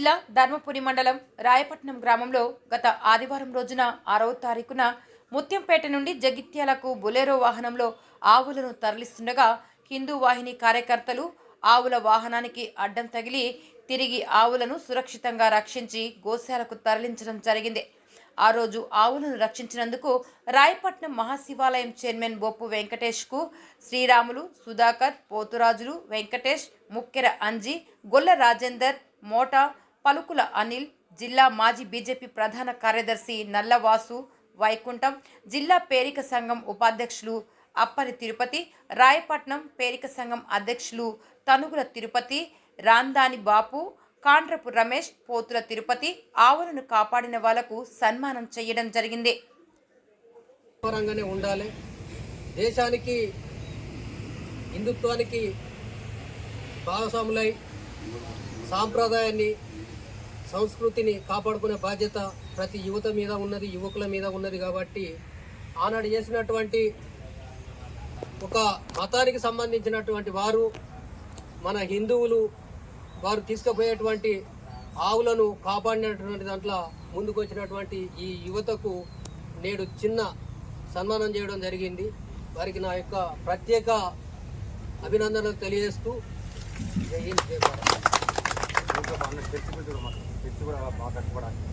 జిల్లా ధర్మపురి మండలం రాయపట్నం గ్రామంలో గత ఆదివారం రోజున ఆరవ తారీఖున ముత్యంపేట నుండి జగిత్యాలకు బొలెరో వాహనంలో ఆవులను తరలిస్తుండగా హిందూ వాహిని కార్యకర్తలు ఆవుల వాహనానికి అడ్డం తగిలి తిరిగి ఆవులను సురక్షితంగా రక్షించి గోశాలకు తరలించడం జరిగింది. ఆ రోజు ఆవులను రక్షించినందుకు రాయపట్నం మహాశివాలయం చైర్మన్ బొప్పు వెంకటేష్కు శ్రీరాములు సుధాకర్ పోతురాజులు వెంకటేష్ ముక్కెర అంజి గొల్ల రాజేందర్ మోటా పలుకుల అనిల్ జిల్లా మాజీ బీజేపీ ప్రధాన కార్యదర్శి నల్లవాసు వైకుంఠం జిల్లా పేరిక సంఘం ఉపాధ్యక్షులు అప్పరి తిరుపతి రాయపట్నం పేరిక సంఘం అధ్యక్షులు తనుగుల తిరుపతి రాందాని బాపు కాండ్రపు రమేష్ పోతుల తిరుపతి ఆవులను కాపాడిన వాళ్ళకు సన్మానం చేయడం జరిగింది. పరంగానే ఉండాలి. దేశానికి హిందుత్వానికి భాగస్వాములై సాంప్రదాయాన్ని సంస్కృతిని కాపాడుకునే బాధ్యత ప్రతి యువత మీద ఉన్నది యువకుల మీద ఉన్నది కాబట్టి ఆనాడు చేసినటువంటి ఒక మతానికి సంబంధించినటువంటి వారు మన హిందువులు వారు తీసుకుపోయేటువంటి ఆవులను కాపాడినటువంటి దాంట్లో ముందుకు వచ్చినటువంటి ఈ యువతకు నేడు చిన్న సన్మానం చేయడం జరిగింది. వారికి నా యొక్క ప్రత్యేక అభినందనలు తెలియజేస్తూ జై హింద్ జై భారత్. ఇంకా బాగా కూడా మాకు. చర్చి కూడా బాగా కట్టుకోవడానికి